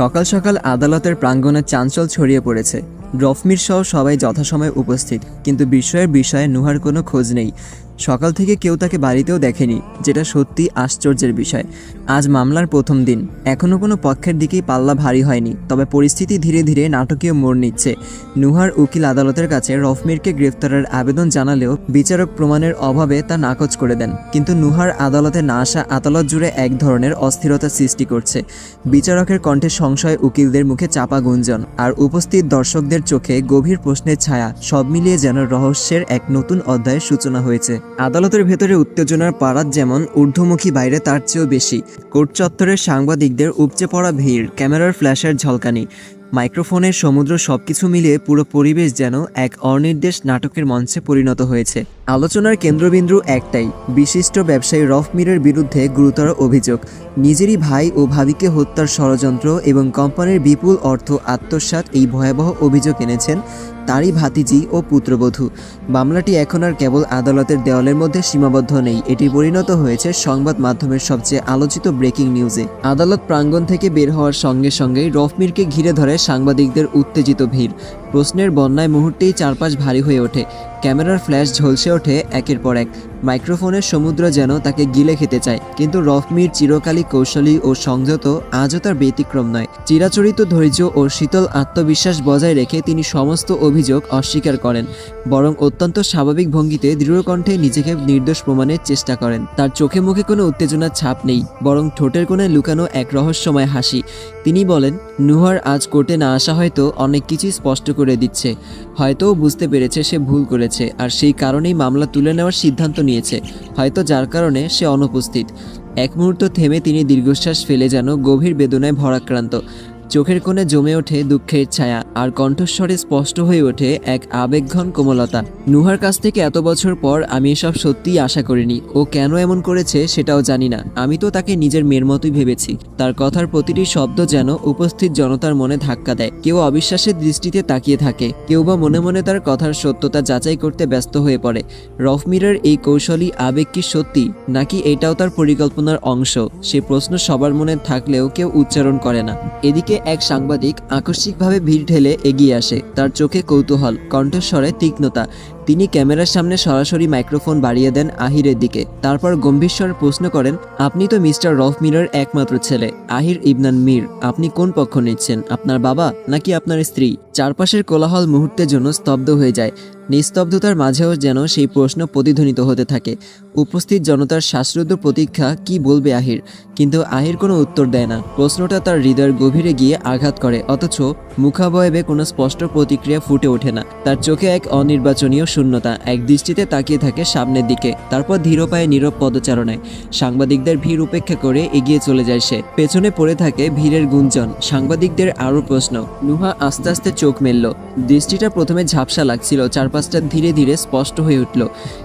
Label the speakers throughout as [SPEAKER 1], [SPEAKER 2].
[SPEAKER 1] সকাল সকাল আদালতের প্রাঙ্গণে চাঞ্চল ছড়িয়ে পড়েছে। রফমির সহ সবাই যথাসময়ে উপস্থিত, কিন্তু বিস্ময়ের বিষয়ে নুহার কোনো খোঁজ নেই। সকাল থেকে কেউ তাকে বাড়িতেও দেখেনি, যেটা সত্যি আশ্চর্যের বিষয়। আজ মামলার প্রথম দিন। এখনও কোনো পক্ষের দিকেই পাল্লা ভারী হয়নি, তবে পরিস্থিতি ধীরে ধীরে নাটকীয় মোড় নিচ্ছে। নুহার উকিল আদালতের কাছে রফমিরকে গ্রেফতারের আবেদন জানালেও বিচারক প্রমাণের অভাবে তা নাকচ করে দেন। কিন্তু নুহার আদালতে না আসা আদালত জুড়ে এক ধরনের অস্থিরতা সৃষ্টি করছে। বিচারকের কণ্ঠে সংশয় উকিলদের মুখে চাপা গুঞ্জন আর উপস্থিত দর্শকদের চোখে গভীর প্রশ্নের ছায়া সব মিলিয়ে যেন রহস্যের এক নতুন অধ্যায়ের সূচনা হয়েছে। আদালতের ভেতরে উত্তেজনার পারাত যেমন ঊর্ধ্বমুখী বাইরে তার চেয়েও বেশি। কোর্ট চত্বরের সাংবাদিকদের উপচে পড়া ভিড়, ক্যামেরার ফ্ল্যাশের ঝলকানি মাইক্রোফোনের সমুদ্র সবকিছু মিলিয়ে পুরো পরিবেশ যেন এক অনির্দেশ নাটকের মঞ্চে পরিণত হয়েছে। আলোচনার কেন্দ্রবিন্দু একটাই, বিশিষ্ট ব্যবসায়ী রফ মিরের বিরুদ্ধে গুরুতর অভিযোগ। নিজেরই ভাই ও ভাবিকে হত্যার ষড়যন্ত্র এবং কোম্পানির বিপুল অর্থ আত্মসাত এই ভয়াবহ অভিযোগ এনেছেন। তারই ভাতিজি ও পুত্রবধূ। মামলাটি এখন আর কেবল আদালতের দেওয়ালের মধ্যে সীমাবদ্ধ নেই। এটি পরিণত হয়েছে সংবাদ মাধ্যমের সবচেয়ে আলোচিত ব্রেকিং নিউজে। আদালত প্রাঙ্গণ থেকে বের হওয়ার সঙ্গে সঙ্গেই রফমিরকে ঘিরে ধরে সাংবাদিকদের উত্তেজিত ভিড়। প্রশ্নের বন্যায় মুহূর্তেই চারপাশ ভারী হয়ে ওঠে। ক্যামেরার ফ্ল্যাশ ঝলসে ওঠে একের পর এক। মাইক্রোফোনের সমুদ্র যেন তাকে গিলে খেতে চায়, কিন্তু রফমির চিরকালী কৌশলী ও সংযত, আজও তার ব্যতিক্রম নয়। চিরাচরিত ধৈর্য ও শীতল আত্মবিশ্বাস বজায় রেখে তিনি সমস্ত অভিযোগ অস্বীকার করেন, বরং অত্যন্ত স্বাভাবিক ভঙ্গিতে দৃঢ়কণ্ঠে নিজেকে নির্দোষ প্রমাণের চেষ্টা করেন। তার চোখে মুখে কোনো উত্তেজনার ছাপ নেই, বরং ঠোঁটের কোণে লুকানো এক রহস্যময় হাসি। তিনি বলেন, নুহার, আজ কোর্টে না আসা হয়তো অনেক কিছুই স্পষ্ট করে দিচ্ছে। হয়তো বুঝতে পেরেছে সে ভুল করেছে আর সেই কারণেই মামলা তুলে নেওয়ার সিদ্ধান্ত নিয়েছে। হয়তো যার কারণে সে অনুপস্থিত। এক মুহূর্ত থেমে তিনি দীর্ঘশ্বাস ফেলে যেন গভীর বেদনায় ভরাক্রান্ত। চোখের কোণে জমে ওঠে দুঃখের ছায়া আর কণ্ঠস্বরে স্পষ্ট হয়ে ওঠে এক আবেগঘন কোমলতা। নুহার কাছ থেকে এত বছর পর আমি এসব সত্যিই আশা করিনি। ও কেন এমন করেছে সেটাও জানি না। আমি তো তাকে নিজের মেয়ের মতোই ভেবেছি। তার কথার প্রতিটি শব্দ যেন উপস্থিত জনতার মনে ধাক্কা দেয়। কেউ অবিশ্বাসের দৃষ্টিতে তাকিয়ে থাকে। কেউ বা মনে মনে তার কথার সত্যতা যাচাই করতে ব্যস্ত হয়ে পড়ে। রফমিরের এই কৌশলী আবেগ কি সত্যি, নাকি এটাও তার পরিকল্পনার অংশ? সে প্রশ্ন সবার মনে থাকলেও কেউ উচ্চারণ করে না। এদিকে এক সাংবাদিক আকস্মিকভাবে ভিড় ঠেলে এগিয়ে আসে। তার চোখে কৌতূহল কণ্ঠস্বরে তীক্ষ্ণতা তিনি ক্যামেরার সামনে সরাসরি মাইক্রোফোন বাড়িয়ে দেন আহিরের দিকে। তারপর গম্ভীর স্বরে প্রশ্ন করেন, আপনি তো মিস্টার রফ মিরের একমাত্র ছেলে। আহির ইবনান মীর, আপনি কোন পক্ষ নিচ্ছেন? আপনার বাবা নাকি আপনার স্ত্রী? চারপাশের কোলাহল মুহূর্তের জন্য স্তব্ধ হয়ে যায়। নিস্তব্ধতার মাঝেও যেন সেই প্রশ্ন প্রতিধ্বনিত হতে থাকে। উপস্থিত জনতার শ্বাসরুদ্ধ প্রতীক্ষা, কি বলবে আহির? কিন্তু আহির কোনো উত্তর দেয় না। প্রশ্নটা তার হৃদয়ের গভীরে গিয়ে আঘাত করে, অথচ মুখাবয়বে কোনো স্পষ্ট প্রতিক্রিয়া ফুটে ওঠে না। তার চোখে এক অনির্বাচনীয় শূন্যতা এক দৃষ্টিতে তাকিয়ে থাকে সামনের দিকে, তারপর ধীর পায়ে নীরব পদচারণায়। সাংবাদিকদের ভিড় উপেক্ষা করে এগিয়ে চলে যায় সে। পেছনে পড়ে থাকে ভিড়ের গুঞ্জন। সাংবাদিকদের আরও প্রশ্ন। নুহা আস্তে আস্তে চোখ মেলল। দৃষ্টিটা প্রথমে ঝাপসা লাগছিল, চারপাশটা ধীরে ধীরে স্পষ্ট হয়ে উঠল।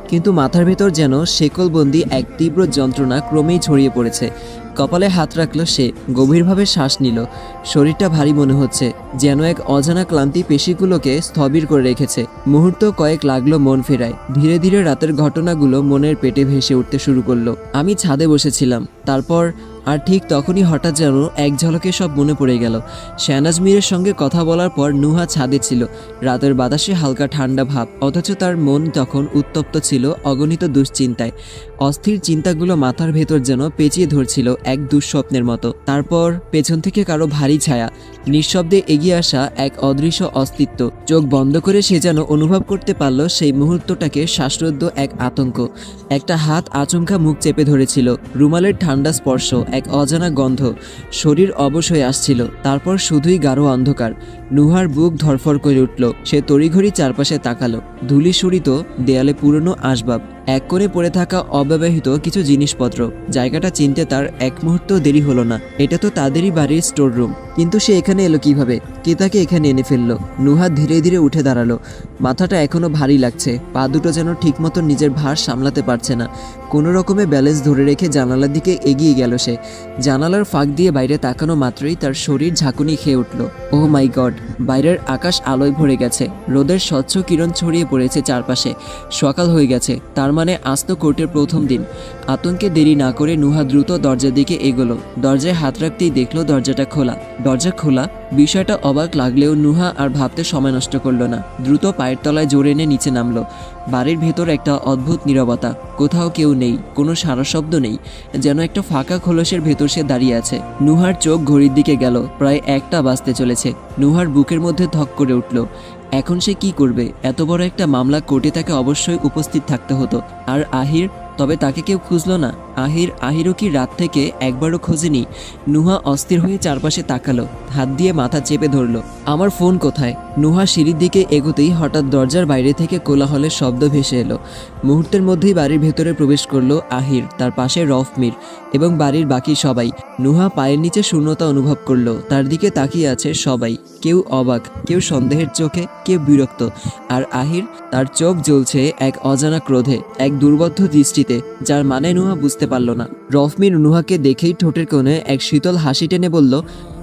[SPEAKER 1] কিন্তু মাথার ভেতর যেন শেকলবন্দি এক তীব্র যন্ত্রণা ক্রমেই ছড়িয়ে পড়েছে। কপালে হাত রাখল সে, গভীরভাবে শ্বাস নিল। শরীরটা ভারী মনে হচ্ছে, যেন এক অজানা ক্লান্তি পেশিগুলোকে স্থবির করে রেখেছে। মুহূর্ত কয়েক লাগল মন ফেরায়। ধীরে ধীরে রাতের ঘটনাগুলো মনের পেটে ভেসে উঠতে শুরু করল। আমি ছাদে বসেছিলাম। তারপর আর ঠিক তখনই হঠাৎ যেন এক ঝলকে সব মনে পড়ে গেল। শ্যানাজ মীরের সঙ্গে কথা বলার পর নুহা ছাদে ছিল। রাতের বাতাসে হালকা ঠান্ডা ভাব, অথচ তার মন তখন উত্তপ্ত ছিল অগণিত দুশ্চিন্তায়। অস্থির চিন্তাগুলো মাথার ভেতর যেন পেঁচিয়ে ধরছিল এক দুঃস্বপ্নের মতো। তারপর পেছন থেকে কারও ভারী ছায়া, নিঃশব্দে এগিয়ে আসা এক অদৃশ্য অস্তিত্ব। চোখ বন্ধ করে সে যেন অনুভব করতে পারল সেই মুহূর্তটাকে শ্বাসরুদ্ধ এক আতঙ্ক। একটা হাত আচমকা মুখ চেপে ধরেছিল। রুমালের ঠান্ডা স্পর্শ এক অজানা গন্ধ। শরীর অবশ্যই আসছিল। তারপর শুধুই গাঢ় অন্ধকার। নুহার বুক ধরফর করে উঠল। সে তড়িঘড়ি চারপাশে তাকালো। ধুলি সরিত দেয়ালে পুরনো আসবাব। এক করে পড়ে থাকা অব্যবহৃত কিছু জিনিসপত্র। জায়গাটা চিনতে তার এক মুহূর্ত দেরি হলো না। এটা তো তাদেরই বাড়ির স্টোর রুম কিন্তু সে এখানে এলো কীভাবে? কে তাকে এখানে এনে ফেলল। নুহা ধীরে ধীরে উঠে দাঁড়াল। মাথাটা এখনও ভারী লাগছে। পা দুটো যেন ঠিকমতো নিজের ভার সামলাতে পারছে না। কোনো রকমে ব্যালেন্স ধরে রেখে জানালার দিকে এগিয়ে গেল সে। জানালার ফাঁক দিয়ে বাইরে তাকানো মাত্রই তার শরীর ঝাঁকুনি খেয়ে উঠল। ও মাই গড, বাইরের আকাশ আলোয় ভরে গেছে। রোদের স্বচ্ছ কিরণ ছড়িয়ে পড়েছে চারপাশে। সকাল হয়ে গেছে। তার মানে আজ তো কোর্টের প্রথম দিন। আতঙ্কে দেরি না করে নুহা দ্রুত দরজার দিকে এগোলো। দরজায় হাত রাখতেই দেখল দরজাটা খোলা। দরজা খোলা, বিষয়টা অবাক লাগলেও নুহা আর ভাবতে সময় নষ্ট করল না। দ্রুত পায়ের তলায় জোরে এনে নিচে নামলো। বাড়ির ভেতর একটা অদ্ভুত নীরবতা। কোথাও কেউ নেই, কোনো সারা শব্দ নেই, যেন একটা ফাঁকা খোলসের ভেতর সে দাঁড়িয়ে আছে। নুহার চোখ ঘড়ির দিকে গেল, প্রায় একটা বাজতে চলেছে। নুহার বুকের মধ্যে ধক করে উঠল। এখন সে কি করবে? এত বড় একটা মামলা কোর্টে তাকে অবশ্যই উপস্থিত থাকতে হতো। আর আহির? তবে তাকে কেউ খুঁজলো না। আহির, আহিরও কি রাত থেকে একবারও খোঁজেনি? নুহা অস্থির হয়ে চারপাশে তাকালো, হাত দিয়ে মাথা চেপে ধরলো। আমার ফোন কোথায়? নুহা সিঁড়ির দিকে এগোতেই হঠাৎ দরজার বাইরে থেকে কোলাহলের শব্দ ভেসে এলো। মুহূর্তের মধ্যেই বাড়ির ভেতরে প্রবেশ করল আহির, তার পাশে রফমির এবং বাড়ির বাকি সবাই। নুহা পায়ের নিচে শূন্যতা অনুভব করল, তার দিকে তাকিয়ে আছে সবাই। কেউ অবাক, কেউ সন্দেহের চোখে, কেউ বিরক্ত। আর আহির, তার চোখ জ্বলছে এক অজানা ক্রোধে, এক দুর্বদ্ধ দৃষ্টিতে, যার মানে নুহা বুঝতে পারল না। রফমির নুহাকে দেখেই ঠোঁটের কোণে এক শীতল হাসি টেনে বলল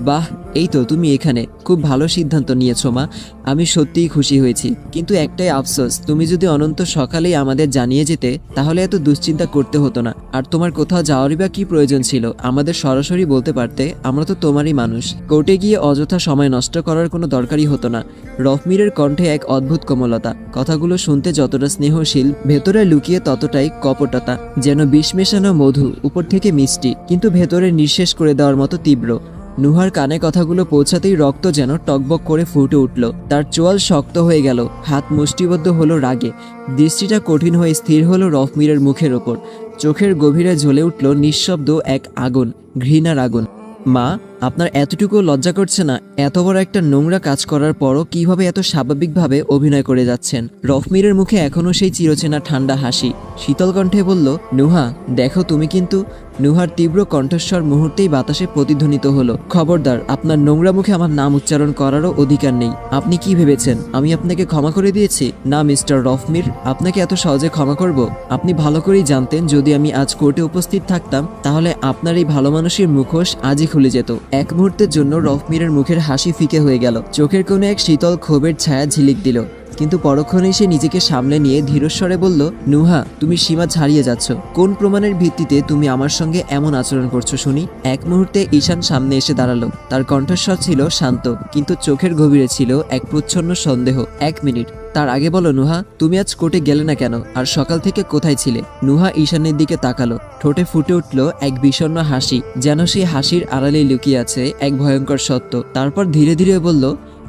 [SPEAKER 1] বাহ, এই তো তুমি এখানে। খুব ভালো সিদ্ধান্ত নিয়েছো মা। আমি সত্যিই খুশি হয়েছি। কিন্তু একটাই আফসোস, তুমি যদি অনন্ত সকালেই আমাদের জানিয়ে যেতে, তাহলে এত দুশ্চিন্তা করতে হতো না। আর তোমার কোথাও যাওয়ারই বা কি প্রয়োজন ছিল? আমাদের সরাসরি বলতে পারতে, আমরা তো তোমারই মানুষ। কোর্টে গিয়ে অযথা সময় নষ্ট করার কোনো দরকারই হতো না। রফমিরের কণ্ঠে এক অদ্ভুত কোমলতা। কথাগুলো শুনতে যতটা স্নেহশীল, ভেতরে লুকিয়ে ততটাই কপটতা। যেন বিষ মেশানো মধু, উপর থেকে মিষ্টি, কিন্তু ভেতরে নিঃশেষ করে দেওয়ার মতো তীব্র। নুহার কানে কথাগুলো পৌঁছাতেই রক্ত যেন টকবক করে ফুটে উঠল। তার চোয়াল শক্ত হয়ে গেল, হাত মুষ্টিবদ্ধ হলো রাগে। দৃষ্টিটা কঠিন হয়ে স্থির হলো রফমিরের মুখের ওপর। চোখের গভীরে জ্বলে উঠল নিঃশব্দ এক আগুন, ঘৃণার আগুন। মা, আপনার এতটুকু লজ্জা করছে না, এত বড় একটা নোংরা কাজ করার পরও কীভাবে এত স্বাভাবিকভাবে অভিনয় করে যাচ্ছেন? রফমিরের মুখে এখনও সেই চিরচেনা ঠান্ডা হাসি। শীতল কণ্ঠে বলল, নুহা, দেখো তুমি কিন্তু নুহার তীব্র কণ্ঠস্বর মুহূর্তেই বাতাসে প্রতিধ্বনিত হলো। খবরদার, আপনার নোংরা মুখে আমার নাম উচ্চারণ করারও অধিকার নেই। আপনি কি ভেবেছেন? আমি আপনাকে ক্ষমা করে দিয়েছি? না, মিস্টার রফমির, আপনাকে এত সহজে ক্ষমা করব? আপনি ভালো করেই জানতেন, যদি আমি আজ কোর্টে উপস্থিত থাকতাম, তাহলে আপনার এই ভালো মানুষের মুখোশ আজই খুলে যেত। এক মুহূর্তের জন্য রফমিরের মুখের হাসি ফিকে হয়ে গেল। চোখের কোনো এক শীতল ক্ষোভের ছায়া ঝিলিক দিল। কিন্তু পরক্ষণে সে নিজেকে সামলে নিয়ে ধীরস্বরে বলল, নুহা, তুমি সীমা ছাড়িয়ে যাচ্ছ। কোন প্রমাণের ভিত্তিতে তুমি আমার সঙ্গে এমন আচরণ করছ শুনি? এক মুহূর্তে ঈশান সামনে এসে দাঁড়াল। তার কণ্ঠস্বর ছিল শান্ত, কিন্তু চোখের গভীরে ছিল এক প্রচ্ছন্ন সন্দেহ। এক মিনিট। তার আগে বলো, নুহা, তুমি আজ কোর্টে গেলে না কেন? আর সকাল থেকে কোথায় ছিলে? নুহা ঈশানের দিকে তাকালো। ঠোঁটে ফুটে উঠল এক বিষণ্ণ হাসি, যেন সেই হাসির আড়ালে লুকিয়ে আছে এক ভয়ঙ্কর সত্য। তারপর ধীরে ধীরে বলল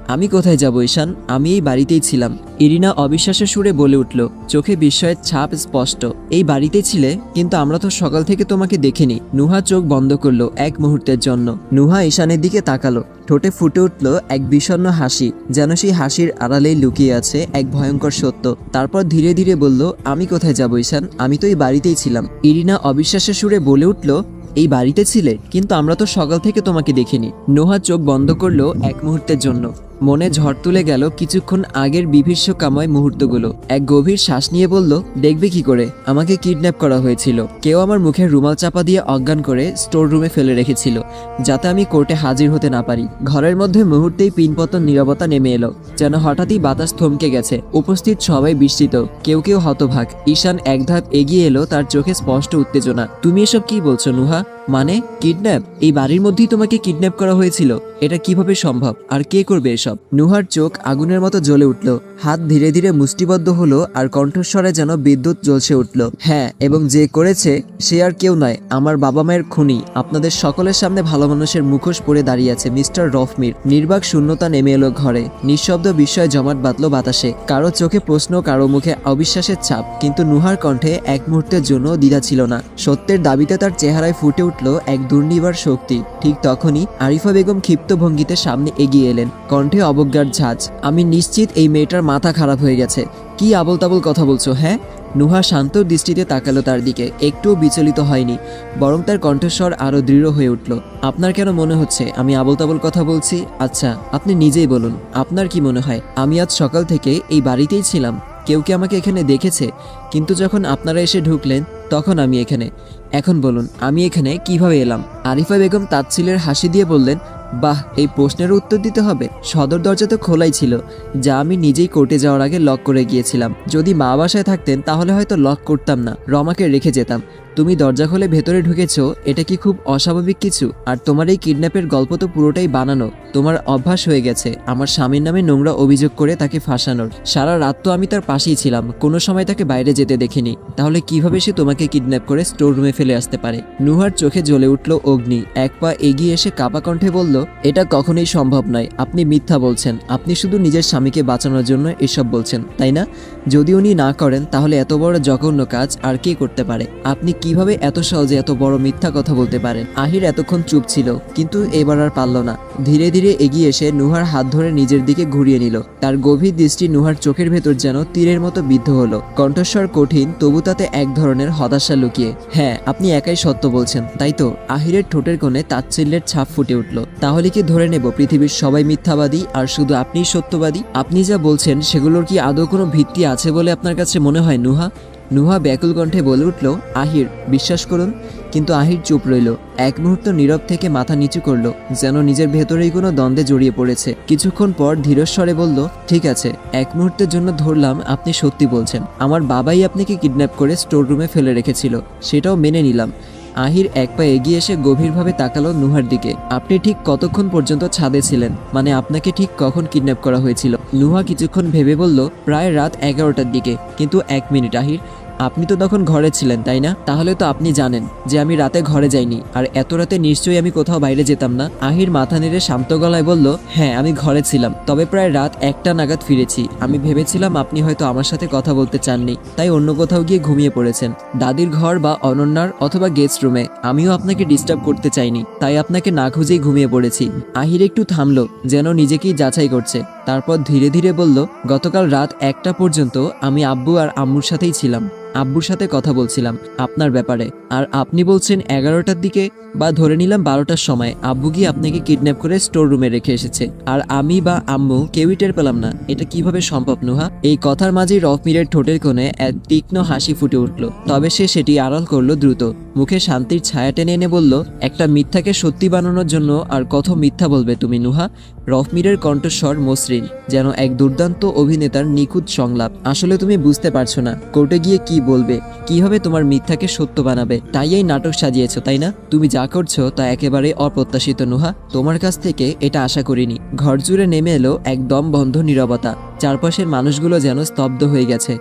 [SPEAKER 1] আমি কোথায় যাব, ঈশান? আমি এই বাড়িতেই ছিলাম। ইরিনা অবিশ্বাসের সুরে বলে উঠল, চোখে বিস্ময়ের ছাপ স্পষ্ট। এই বাড়িতে ছিলে, কিন্তু আমরা তো সকাল থেকে তোমাকে দেখিনি। নুহা চোখ বন্ধ করল এক মুহূর্তের জন্য। নুহা ঈশানের দিকে তাকালো। ঠোঁটে ফুটে উঠল এক বিষণ্ণ হাসি, যেন সেই হাসির আড়ালেই লুকিয়ে আছে এক ভয়ঙ্কর সত্য। তারপর ধীরে ধীরে বলল, আমি কোথায় যাব, ঈশান? আমি তো এই বাড়িতেই ছিলাম। ইরিনা অবিশ্বাসের সুরে বলে উঠল, এই বাড়িতে ছিলে, কিন্তু আমরা তো সকাল থেকে তোমাকে দেখিনি। নোহা চোখ বন্ধ করল এক মুহূর্তের জন্য। মনে ঝড় তুলে গেল কিছুক্ষণ আগের বিভীষকাময় মুহূর্তগুলো। এক গভীর শ্বাস নিয়ে বলল, দেখবে কি করে? আমাকে কিডন্যাপ করা হয়েছিল। কেউ আমার মুখে রুমাল চাপা দিয়ে অজ্ঞান করে স্টোর রুমে ফেলে রেখেছিল, যাতে আমি কোর্টে হাজির হতে না পারি। ঘরের মধ্যে মুহূর্তেই পিনপতন নীরবতা নেমে এলো, যেন হঠাৎই বাতাস থমকে গেছে। উপস্থিত সবাই বিস্মিত, কেউ কেউ হতভাগ। ঈশান এক ধাপ এগিয়ে এলো, তার চোখে স্পষ্ট উত্তেজনা। তুমি এসব কি বলছো, নুহা? মানে কিডন্যাপ? এই বাড়ির মধ্যেই তোমাকে কিডন্যাপ করা হয়েছিল। এটা কীভাবে সম্ভব? আর কে করবে এসব? নুহার চোখ আগুনের মতো জ্বলে উঠল। হাত ধীরে ধীরে মুষ্টিবদ্ধ হলো আর কণ্ঠস্বরে যেন বিদ্যুৎ জ্বলছে উঠল। হ্যাঁ এবং যে করেছে, সে আর কেউ নয়, আমার বাবা মায়ের খুনি। আপনাদের সকলের সামনে ভালো মানুষের মুখোশ পরে দাঁড়িয়ে আছে মিস্টার রফমির। নির্বাক শূন্যতা নেমে এলো ঘরে। নিঃশব্দ বিস্ময় জমাট বাঁধলো বাতাসে। কারও চোখে প্রশ্ন, কারও মুখে অবিশ্বাসের ছাপ। কিন্তু নুহার কণ্ঠে এক মুহূর্তের জন্য দ্বিধা ছিল না। সত্যের দাবিতে তার চেহারায় ফুটে উঠল এক দুর্নিবার শক্তি। ঠিক তখনই আরিফা বেগম ক্ষিপ্ত ভঙ্গিতে সামনে এগিয়ে এলেন। কণ্ঠে অবজ্ঞার ঝাঁজ। আমি নিশ্চিত এই মেয়েটার মাথা খারাপ হয়ে গেছে। কি আবল তাবল কথা বলছো হ্যাঁ? নুহা শান্ত দৃষ্টিতে তাকালো তার দিকে। একটুও বিচলিত হয়নি। বরং তার কণ্ঠস্বর আরও দৃঢ় হয়ে উঠল। আপনার কেন মনে হচ্ছে আমি আবল তাবল কথা বলছি? আচ্ছা আপনি নিজেই বলুন। আপনার কি মনে হয়, আমি আজ সকাল থেকে এই বাড়িতেই ছিলাম? কেউ কি আমাকে এখানে দেখেছে? কিন্তু যখন আপনারা এসে ঢুকলেন, তখন আমি এখানে। এখন বলুন, আমি এখানে কীভাবে এলাম? আরিফা বেগম তাচ্ছিলের হাসি দিয়ে বললেন, বাহ, এই প্রশ্নের উত্তর দিতে হবে। সদর দরজা তো খোলাই ছিল, যা আমি নিজেই কোর্টে যাওয়ার আগে লক করে গিয়েছিলাম। যদি মা বাসায় থাকতেন, তাহলে হয়তো লক করতাম না। রমাকে রেখে যেতাম। তুমি দরজা খুলে ভেতরে ঢুকেছ, এটা কি খুব অস্বাভাবিক কিছু? আর তোমার এই কিডন্যাপের গল্প তো পুরোটাই বানানো। তোমার অভ্যাস হয়ে গেছে। আমার স্বামীর নামে নোংরা অভিযোগ করে তাকে ফাঁসানোর। সারা রাত তো আমি তার পাশেই ছিলাম। কোনো সময় তাকে বাইরে যেতে দেখিনি। তাহলে কীভাবে সে তোমাকে কিডন্যাপ করে স্টোর রুমে ফেলে আসতে পারে? নুহার চোখে জ্বলে উঠল অগ্নি। এক পা এগিয়ে এসে কাপা কণ্ঠে বলল, এটা কখনোই সম্ভব নয়। আপনি মিথ্যা বলছেন। আপনি শুধু নিজের স্বামীকে বাঁচানোর জন্য এসব বলছেন, তাই না? যদি উনি না করেন, তাহলে এত বড় জঘন্য কাজ আর কে করতে পারে? আপনি কীভাবে এত সহজে এত বড় মিথ্যা কথা বলতে পারেন আহির এতক্ষণ চুপ ছিল, কিন্তু এবার আর পারল না। ধীরে ধীরে এগিয়ে এসে নুহার হাত ধরে নিজের দিকে ঘুরিয়ে নিল। তার গভীর দৃষ্টি নুহার চোখের ভেতর যেন তীরের মতো বিদ্ধ হলো। কণ্ঠস্বর কঠিন, তবু তাতে এক ধরনের হতাশা লুকিয়ে। হ্যাঁ আপনি একাই সত্য বলছেন, তাই তো? আহিরের ঠোঁটের কোণে তাচ্ছিল্যের ছাপ ফুটে উঠল। তাহলে কি ধরে নেব, পৃথিবীর সবাই মিথ্যাবাদী আর শুধু আপনিই সত্যবাদী? আপনি যা বলছেন, সেগুলোর কি আদৌ কোনো ভিত্তি আছে বলে আপনার কাছে মনে হয়, নুহা? নুহা ব্যাকুল কণ্ঠে বলে উঠল, আহির, বিশ্বাস করুন। কিন্তু আহির চুপ রইল। এক মুহূর্ত নীরব থেকে মাথা নিচু করল, যেন নিজের ভেতরেই কোনো দ্বন্দ্বে জড়িয়ে পড়েছে। কিছুক্ষণ পর ধীরস্বরে বলল, ঠিক আছে, এক মুহূর্তের জন্য ধরলাম আপনি সত্যি বলছেন। আমার বাবাই আপনাকে কিডন্যাপ করে স্টোর রুমে ফেলে রেখেছিল, সেটাও মেনে নিলাম। আহির এক পা এগিয়ে এসে গভীরভাবে তাকালো নুহার দিকে। আপনি ঠিক কতক্ষণ পর্যন্ত ছাদে ছিলেন? মানে আপনাকে ঠিক কখন কিডন্যাপ করা হয়েছিল? নুহা কিছুক্ষণ ভেবে বলল, প্রায় রাত এগারোটার দিকে। কিন্তু এক মিনিট, আহির। আপনি তো তখন ঘরে ছিলেন, তাই না? তাহলে তো আপনি জানেন যে আমি রাতে ঘরে যাইনি। আর এত রাতে নিশ্চয়ই আমি কোথাও বাইরে যেতাম না। আহির মাথা নেড়ে শান্ত গলায় বলল হ্যাঁ আমি ঘরে ছিলাম। তবে প্রায় রাত একটা নাগাদ ফিরেছি। আমি ভেবেছিলাম আপনি হয়তো আমার সাথে কথা বলতে চাননি। তাই অন্য কোথাও গিয়ে ঘুমিয়ে পড়েছেন। দাদির ঘর বা অনন্যার অথবা গেস্ট রুমে। আমিও আপনাকে ডিস্টার্ব করতে চাইনি। তাই আপনাকে না খুঁজেই ঘুমিয়ে পড়েছি। আহির একটু থামলো, যেন নিজেকেই যাচাই করছে। তারপর ধীরে ধীরে বলল, গতকাল রাত একটা পর্যন্ত আমি আব্বু আর আম্মুর সাথেই ছিলাম। আব্বুর সাথে কথা বলছিলাম আপনার ব্যাপারে। আর আপনি বলছেন এগারোটার দিকে বা ধরে নিলাম বারোটার সময় আব্বু গিয়ে আপনাকে কিডন্যাপ করে স্টোর রুমে রেখে এসেছে। আর আমি বা আম্মু কেউই টের পেলাম না। এটা কীভাবে সম্ভব, নুহা? এই কথার মাঝেই রফমিরের ঠোঁটের কোণে এক তীক্ষ্ণ হাসি ফুটে উঠল। তবে সে সেটি আড়াল করল দ্রুত। মুখে শান্তির ছায়া টেনে এনে বলল, একটা মিথ্যাকে সত্যি বানানোর জন্য আর কত মিথ্যা বলবে তুমি, নুহা? রফমিরের কণ্ঠস্বর মসৃণ। যেন এক দুর্দান্ত অভিনেতার নিখুঁত সংলাপ। আসলে তুমি বুঝতে পারছ না, কোর্টে গিয়ে কি বলবে, কীভাবে তোমার মিথ্যাকে সত্য বানাবে। তাই এই নাটক সাজিয়েছো, তাই না? তুমি যা করছ তা একেবারে অপ্রত্যাশিত, নুহা। তোমার কাছ থেকে এটা আশা করিনি। ঘর জুড়ে নেমে এলো একদম বন্ধ নীরবতা। চারপাশের মানুষগুলো যেন স্তব্ধ হয়ে গেছে।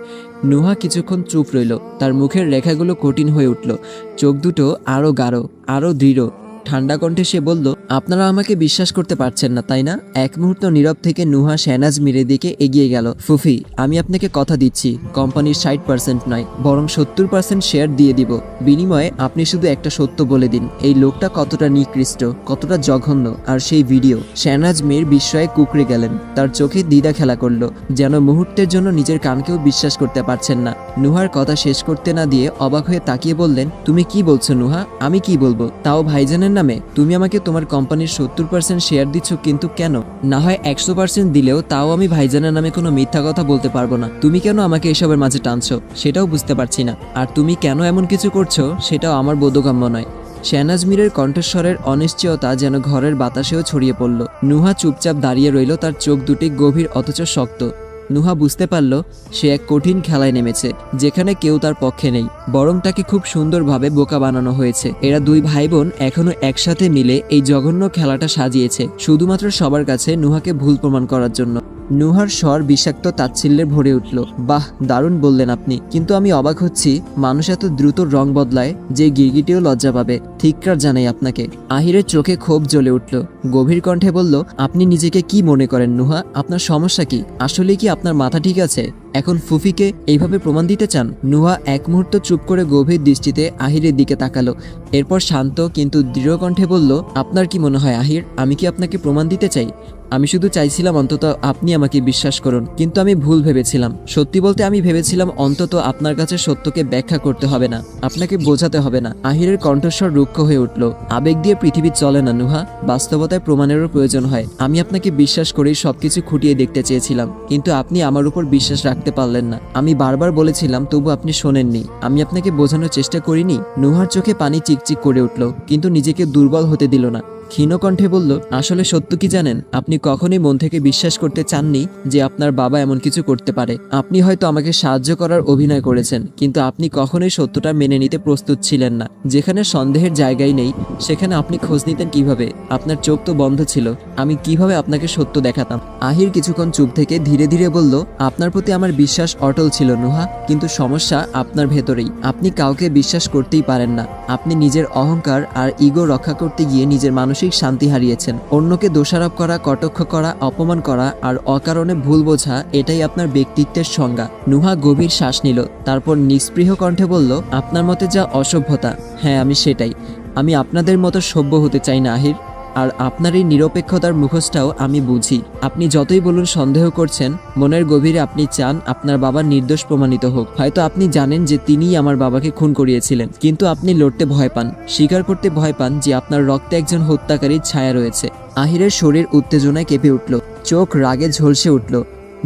[SPEAKER 1] নুহা কিছুক্ষণ চুপ রইল। তার মুখের রেখাগুলো কঠিন হয়ে উঠল। চোখ দুটো আরও গাঢ় আরও দৃঢ়। ঠান্ডা কণ্ঠে সে বলল, আপনারা আমাকে বিশ্বাস করতে পারছেন না, তাই না? এক মুহূর্ত নীরব থেকে নুহা শেনাজ মিরের দিকে এগিয়ে গেল। ফুফি, আমি আপনাকে কথা দিচ্ছি। কোম্পানির ষাট পার্সেন্ট নয়, বরং সত্তর পার্সেন্ট শেয়ার দিয়ে দিব। বিনিময়ে আপনি শুধু একটা সত্য বলে দিন, এই লোকটা কতটা নিকৃষ্ট, কতটা জঘন্য, আর সেই ভিডিও। শেনাজ মির বিস্ময়ে কুকড়ে গেলেন। তার চোখে দিদা খেলা করল, যেন মুহূর্তের জন্য নিজের কানকেও বিশ্বাস করতে পারছেন না। নুহার কথা শেষ করতে না দিয়ে অবাক হয়ে তাকিয়ে বললেন, তুমি কি বলছো নুহা? আমি কি বলব? তাও ভাইজানের নামে তুমি আমাকে তোমার কোম্পানির সত্তর পার্সেন্ট শেয়ার দিচ্ছ, কিন্তু কেন? না হয় একশো পার্সেন্ট দিলেও তাও আমি ভাইজানের নামে কোনো মিথ্যা কথা বলতে পারব না। তুমি কেন আমাকে এসবের মাঝে টানছো? সেটাও বুঝতে পারছি না। আর তুমি কেন এমন কিছু করছ? সেটাও আমার বোধগম্য নয়। শেহনাজ মীরের কণ্ঠস্বরের অনিশ্চয়তা যেন ঘরের বাতাসেও ছড়িয়ে পড়ল। নুহা চুপচাপ দাঁড়িয়ে রইল, তার চোখ দুটি গভীর, অথচ শক্ত। নুহা বুঝতে পারল, সে এক কঠিন খেলায় নেমেছে, যেখানে কেউ তার পক্ষে নেই। বরং তাকে খুব সুন্দরভাবে বোকা বানানো হয়েছে। এরা দুই ভাই বোন এখনও একসাথে মিলে এই জঘন্য খেলাটা সাজিয়েছে, শুধুমাত্র সবার কাছে নুহাকে ভুল প্রমাণ করার জন্য। নুহার স্বর বিষাক্ত তাচ্ছিল্যে ভরে উঠল। বাহ, দারুণ বললেন আপনি। কিন্তু আমি অবাক হচ্ছি, মানুষ এত দ্রুত রং বদলায় যে গিরগিটিও লজ্জা পাবে। ঠিককার জানাই আপনাকে। আহিরের চোখে ক্ষোভ জ্বলে উঠল। গভীর কণ্ঠে বলল, আপনি নিজেকে কি মনে করেন নুহা? আপনার সমস্যা কি? আসলে কি আপনার মাথা ঠিক আছে? এখন ফুফিকে এইভাবে প্রমাণ দিতে চান? নুহা এক মুহূর্ত চুপ করে গভীর দৃষ্টিতে আহিরের দিকে তাকালো। এরপর শান্ত কিন্তু দৃঢ় কণ্ঠে বলল, আপনার কি মনে হয়, আহির? আমি কি আপনাকে প্রমাণ দিতে চাই? আমি শুধু চাইছিলাম অন্তত আপনি আমাকে বিশ্বাস করুন, কিন্তু আমি ভুল ভেবেছিলাম। সত্যি বলতে আমি ভেবেছিলাম অন্তত আপনার কাছে সত্যকে ব্যাখ্যা করতে হবে না, আপনাকে বোঝাতে হবে না। আহিরের কণ্ঠস্বর রুক্ষ হয়ে উঠল। আবেগ দিয়ে পৃথিবী চলে না, নুহা। বাস্তবতায় প্রমাণেরও প্রয়োজন হয়। আমি আপনাকে বিশ্বাস করেই সবকিছু খুঁটিয়ে দেখতে চেয়েছিলাম, কিন্তু আপনি আমার উপর বিশ্বাস রাখতে পারলেন না। আমি বারবার বলেছিলাম, তবু আপনি শোনেননি। আমি আপনাকে বোঝানোর চেষ্টা করিনি। নুহার চোখে পানি চিকচিক করে উঠল, কিন্তু নিজেকে দুর্বল হতে দিল না। ক্ষীণকণ্ঠে বলল, আসলে সত্য কি জানেন? আপনি কখনোই মন থেকে বিশ্বাস করতে চাননি যে আপনার বাবা এমন কিছু করতে পারে। আপনি হয়তো আমাকে সাহায্য করার অভিনয় করেছেন, কিন্তু আপনি কখনোই সত্যটা মেনে নিতে প্রস্তুত ছিলেন না। যেখানে সন্দেহের জায়গাই নেই, সেখানে আপনি খোঁজ নিতেন কীভাবে? আপনার চোখ তো বন্ধ ছিল। আমি কীভাবে আপনাকে সত্য দেখাতাম? আহির কিছুক্ষণ চুপ থেকে ধীরে ধীরে বলল, আপনার প্রতি আমার বিশ্বাস অটল ছিল নুহা, কিন্তু সমস্যা আপনার ভেতরেই। আপনি কাউকে বিশ্বাস করতেই পারেন না। আপনি নিজের অহংকার আর ইগো রক্ষা করতে গিয়ে নিজের মানসিক শান্তি হারিয়েছেন। অন্যকে দোষারোপ করা, কটক্ষ করা, অপমান করা আর অকারণে ভুল বোঝা, এটাই আপনার ব্যক্তিত্বের সংজ্ঞা। নুহা গভীর শ্বাস নিল, তারপর নিস্পৃহ কণ্ঠে বলল, আপনার মতে যা অসভ্যতা হ্যাঁ আমি সেটাই। আমি আপনাদের মতো সভ্য হতে চাই না, আহির। আর আপনার এই নিরপেক্ষতার মুখোশটাও আমি বুঝি। আপনি যতই বলুন সন্দেহ করছেন, মনের গভীরে আপনি চান আপনার বাবা নির্দোষ প্রমাণিত হোক। হয়তো আপনি জানেন যে তিনিই আমার বাবাকে খুন করিয়েছিলেন, কিন্তু আপনি লড়তে ভয় পান, স্বীকার করতে ভয় পান যে আপনার রক্তে একজন হত্যাকারীর ছায়া রয়েছে। আহিরের শরীর উত্তেজনায় কেঁপে উঠল, চোখ রাগে ঝলসে উঠল।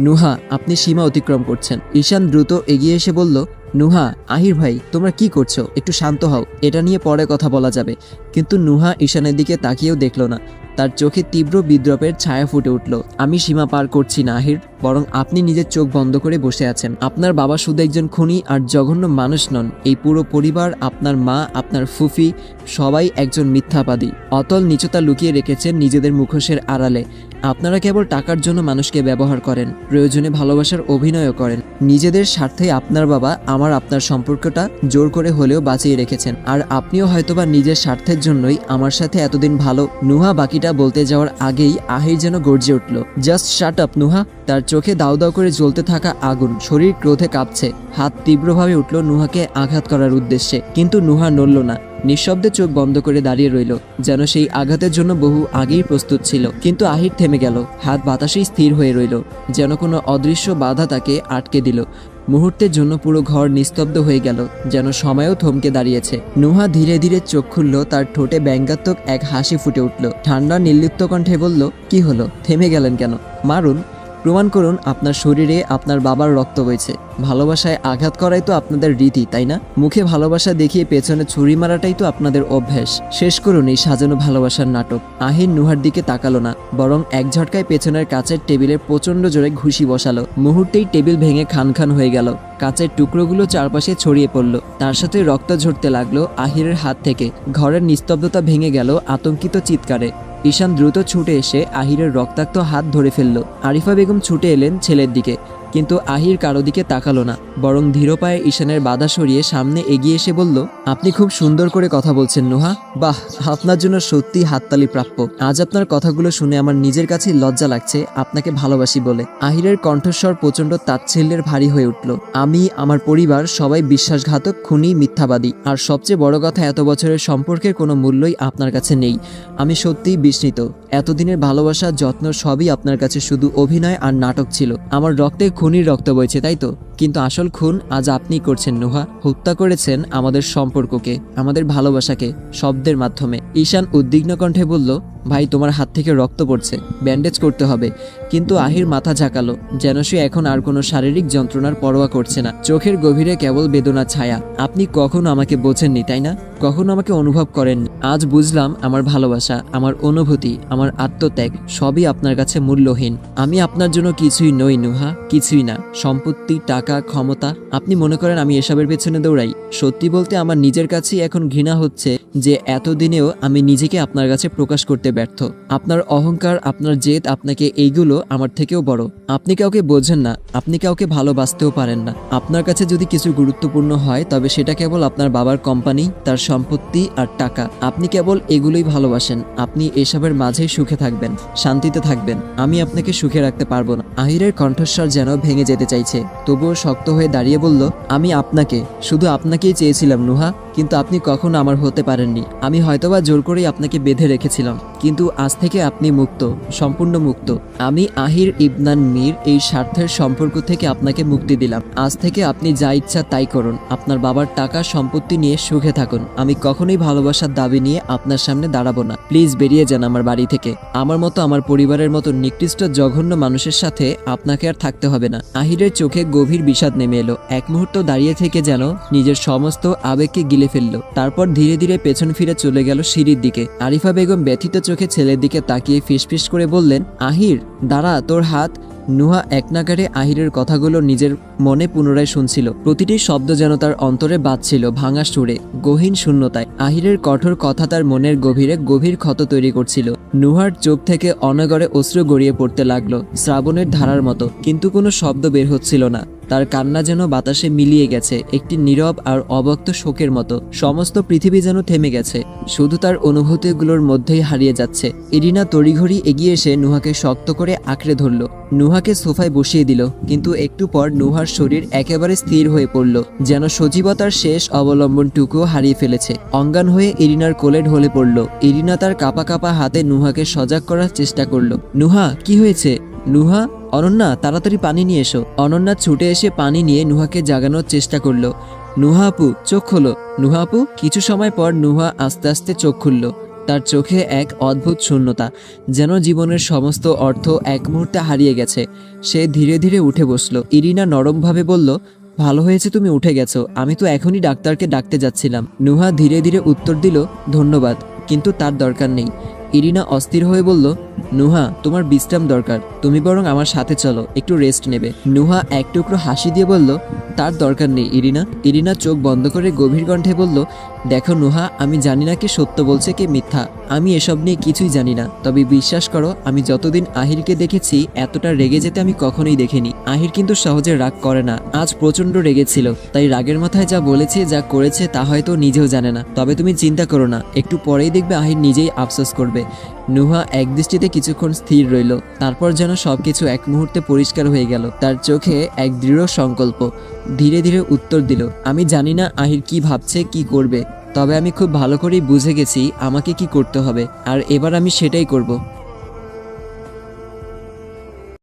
[SPEAKER 1] নুহা, আপনি সীমা অতিক্রম করছেন। ঈশান দ্রুত এগিয়ে এসে বলল নুহা, আহির ভাই, তোমরা কি করছ? একটু শান্ত হও। এটা নিয়ে পরে কথা বলা যাবে। কিন্তু নুহা ঈশানের দিকে তাকিয়েও দেখল না। তার চোখে তীব্র বিদ্রপের ছায়া ফুটে উঠল। আমি সীমা পার করছি না, আহির। বরং আপনি নিজের চোখ বন্ধ করে বসে আছেন। আপনার বাবা শুধু একজন খুনি আর জঘন্য মানুষ নন। এই পুরো পরিবার, আপনার মা, আপনার ফুফি, সবাই একজন মিথ্যাবাদী। অতল নিচতা লুকিয়ে রেখেছেন নিজেদের মুখোশের আড়ালে। আপনারা কেবল টাকার জন্য মানুষকে ব্যবহার করেন, প্রয়োজনে ভালোবাসার অভিনয়ও করেন। নিজেদের স্বার্থে আপনার বাবা আমার আপনার সম্পর্কটা জোর করে হলেও বাঁচিয়ে রেখেছেন। আর আপনিও হয়তোবা নিজের স্বার্থের জন্যই আমার সাথে এতদিন ভালো। নুহা বাকিটা বলতে যাওয়ার আগেই আহির যেন গর্জে উঠল, জাস্ট শাট আপ নুহা। তার চোখে দাউ দাউ করে জ্বলতে থাকা আগুন শরীর ক্রোধে কাঁপছে। হাত তীব্রভাবে উঠল নুহাকে আঘাত করার উদ্দেশ্যে, কিন্তু নুহা নড়ল না। নিঃশব্দে চোখ বন্ধ করে দাঁড়িয়ে রইল, যেন সেই আঘাতের জন্য বহু আগেই প্রস্তুত ছিল। কিন্তু আহির থেমে গেল, হাত বাতাসেই স্থির হয়ে রইল, যেন কোনো অদৃশ্য বাধা তাকে আটকে দিল। মুহূর্তের জন্য পুরো ঘর নিস্তব্ধ হয়ে গেল, যেন সময়ও থমকে দাঁড়িয়েছে। নুহা ধীরে ধীরে চোখ খুলল, তার ঠোঁটে ব্যঙ্গাত্মক এক হাসি ফুটে উঠল। ঠান্ডা নির্লিপ্ত কণ্ঠে বলল, কি হলো? থেমে গেলেন কেন? মারুন প্রমাণ করুন, আপনার শরীরে আপনার বাবার রক্ত বইছে। ভালোবাসায় আঘাত করাই তো আপনাদের রীতি, তাই না? মুখে ভালোবাসা দেখিয়ে পেছনে ছুরি মারাটাই তো আপনাদের অভ্যাস। শেষ করুন এই সাজানো ভালোবাসার নাটক। আহির নুহার দিকে তাকালো না, বরং এক ঝটকায় পেছনের কাচের টেবিলে প্রচণ্ড জোরে ঘুষি বসালো। মুহূর্তেই টেবিল ভেঙে খান খান হয়ে গেল। কাচের টুকরোগুলো চারপাশে ছড়িয়ে পড়ল। তার সাথে রক্ত ঝরতে লাগল আহিরের হাত থেকে। ঘরের নিস্তব্ধতা ভেঙে গেল আতঙ্কিত চিৎকারে। ঈশান দ্রুত ছুটে এসে আহিরের রক্তাক্ত হাত ধরে ফেলল। আরিফা বেগম ছুটে এলেন ছেলের দিকে। কিন্তু আহির কারও দিকে তাকালো না, বরং ধীর পায়ে ঈশানের বাধা সরিয়ে সামনে এগিয়ে এসে বলল, আপনি খুব সুন্দর করে কথা বলছেন, নোহা। বাহ, আপনার জন্য সত্যি হাততালি প্রাপ্য। আজ আপনার কথাগুলো শুনে আমার নিজের কাছেই লজ্জা লাগছে, আপনাকে ভালোবাসি বলে। আহিরের কণ্ঠস্বর প্রচণ্ড তাচ্ছিল্যের ভারী হয়ে উঠল। আমি, আমার পরিবার, সবাই বিশ্বাসঘাতক, খুনি, মিথ্যাবাদী। আর সবচেয়ে বড় কথা, এত বছরের সম্পর্কের কোনো মূল্যই আপনার কাছে নেই। আমি সত্যিই বিস্মিত। এতদিনের ভালোবাসা, যত্ন সবই আপনার কাছে শুধু অভিনয় আর নাটক ছিল। আমার রক্তে খুনির রক্ত বইছে তাই তো? কিন্তু আসল খুন আজ আপনি করছেন, নোহা। হত্যা করেছেন আমাদের সম্পর্ককে, আমাদের ভালোবাসাকে, শব্দের মাধ্যমে। ঈশান উদ্বিগ্ন কণ্ঠে বলল, ভাই, তোমার হাত থেকে রক্ত পড়ছে, ব্যান্ডেজ করতে হবে। কিন্তু আহির মাথা ঝাঁকালো, যেন সে এখন আর কোনো শারীরিক যন্ত্রণার পরোয়া করছে না। চোখের গভীরে কেবল বেদনা, ছায়া। আপনি কখনো আমাকে বোঝেননি, তাই না? কখনো আমাকে অনুভব করেন আজ বুঝলাম আমার ভালোবাসা, আমার অনুভূতি, আমার আত্মত্যাগ সবই আপনার কাছে মূল্যহীন। আমি আপনার জন্য কিছুই নই, নুহা, কিছুই না। সম্পত্তি, টাকা ক্ষমতা, আপনি মনে করেন আমি এসবের পেছনে দৌড়াই। সত্যি বলতে আমার নিজের কাছেই এখন ঘৃণা হচ্ছে যে এতদিনেও আমি নিজেকে আপনার কাছে প্রকাশ করতে ব্যর্থ। আপনার অহংকার, আপনার জেদ, আপনাকে এইগুলো আমার থেকেও বড়। আপনি কাউকে বোঝেন না, আপনি কাউকে ভালোবাসতেও পারেন না। আপনার কাছে যদি কিছু গুরুত্বপূর্ণ হয়, তবে সেটা কেবল আপনার বাবার কোম্পানি, তার সম্পত্তি আর টাকা। আপনি কেবল এগুলোই ভালোবাসেন, আপনি এসবের মাঝেই সুখে থাকবেন, শান্তিতে থাকবেন। আমি আপনাকে সুখে রাখতে পারব না। আহিরের কণ্ঠস্বর যেন ভেঙে যেতে চাইছে। তবুও শক্ত হয়ে দাঁড়িয়ে বলল, আমি আপনাকে, শুধু আপনাকেই চেয়েছিলাম, নুহা, কিন্তু আপনি কখনো আমার হতে পারেননি। আমি হয়তোবা জোর করেই আপনাকে বেঁধে রেখেছিলাম, কিন্তু আজ থেকে আপনি মুক্ত, সম্পূর্ণ মুক্ত। আমি আহির ইবনান মীর এই স্বার্থের সম্পর্ক থেকে আপনাকে মুক্তি দিলাম। আজ থেকে আপনি যা ইচ্ছা তাই করুন। আপনার বাবার টাকা সম্পত্তি নিয়ে সুখে থাকুন। আমি কখনোই ভালোবাসার দাবি নিয়ে আপনার সামনে দাঁড়াবো না। প্লিজ বেরিয়ে যান আমার বাড়ি থেকে। আমার মতো আমার পরিবারের মতো নিকৃষ্ট জঘন্য মানুষের সাথে আপনাকে আর থাকতে হবে না। আহিরের চোখে গভীর বিষাদ নেমে এলো। এক মুহূর্ত দাঁড়িয়ে থেকে যেন নিজের সমস্ত আবেগকে গিলে ফেলল। তারপর ধীরে ধীরে পেছন ফিরে চলে গেল সিঁড়ির দিকে। আরিফা বেগম ব্যথিত চোখে ছেলের দিকে তাকিয়ে ফিসফিস করে বললেন, আহির, দাঁড়া, তোর হাত। নুহা একনাগারে আহিরের কথাগুলো নিজের মনে পুনরায় শুনছিল। প্রতিটি শব্দ যেন তার অন্তরে বাজছিল ভাঙা সুরে, গহীন শূন্যতায়। আহিরের কঠোর কথা তার মনের গভীরে গভীর ক্ষত তৈরি করছিল। নুহার চোখ থেকে অনগরে অশ্রু গড়িয়ে পড়তে লাগল শ্রাবণের ধারার মতো, কিন্তু কোনো শব্দ বের হচ্ছিল না। তার কান্না যেন বাতাসে মিলিয়ে গেছে, একটি নীরব আর অবক্ত শোকের মতো। সমস্ত পৃথিবী যেন থেমে গেছে, শুধু তার অনুভূতিগুলোর মধ্যেই হারিয়ে যাচ্ছে। ইরিনা তড়িঘড়ি এগিয়ে এসে নুহাকে শক্ত করে আঁকড়ে ধরল। নুহাকে সোফায় বসিয়ে দিল, কিন্তু একটু পর নুহার শরীর একেবারে স্থির হয়ে পড়ল, যেন সজীবতার শেষ অবলম্বনটুকুও হারিয়ে ফেলেছে। অজ্ঞান হয়ে ইরিনার কোলে ঢলে পড়ল। ইরিনা তার কাপা কাপা হাতে নুহাকে সজাগ করার চেষ্টা করল। নুহা, কি হয়েছে? নুহা অনন্যা, তাড়াতাড়ি পানি নিয়ে এসো। অনন্যা ছুটে এসে পানি নিয়ে নুহাকে জাগানোর চেষ্টা করল। নুহা আপু, চোখ খোলো। নুহা আপু, কিছু সময় পর নুহা আস্তে আস্তে চোখ খুলল। তার চোখে এক অদ্ভুত শূন্যতা, যেন জীবনের সমস্ত অর্থ এক মুহূর্তে হারিয়ে গেছে। সে ধীরে ধীরে উঠে বসল। ইরিনা নরমভাবে বলল, ভালো হয়েছে তুমি উঠে গেছো। আমি তো এখনই ডাক্তারকে ডাকতে যাচ্ছিলাম। নুহা ধীরে ধীরে উত্তর দিল, ধন্যবাদ, কিন্তু তার দরকার নেই। ইরিনা অস্থির হয়ে বলল নুহা, তোমার বিশ্রাম দরকার। তুমি বরং আমার সাথে চলো, একটু রেস্ট নেবে। নুহা এক টুকরো হাসি দিয়ে বলল, তার দরকার নেই, ইরিনা। ইরিনা চোখ বন্ধ করে গভীর কণ্ঠে বলল দেখো নুহা, আমি জানি না কে সত্য বলছে কে মিথ্যা। আমি এসব নিয়ে কিছুই জানি না। তবে বিশ্বাস করো, আমি যতদিন আহিরকে দেখেছি, এতটা রেগে যেতে আমি কখনোই দেখিনি। আহির কিন্তু সহজে রাগ করে না। আজ প্রচণ্ড রেগেছিল তাই রাগের মাথায় যা বলেছে, যা করেছে, তা হয়তো নিজেও জানে না। তবে তুমি চিন্তা করো না। একটু পরেই দেখবে আহির নিজেই আফসোস করবে। নুহা একদৃষ্টিতে কিছুক্ষণ স্থির রইল। তারপর যেন সবকিছু এক মুহূর্তে পরিষ্কার হয়ে গেল। তার চোখে এক দৃঢ় সংকল্প। ধীরে ধীরে উত্তর দিল, আমি জানি না আহির কি ভাবছে, কি করবে। তবে আমি খুব ভালো করেই বুঝে গেছি আমাকে কি করতে হবে, আর এবার আমি সেটাই করব।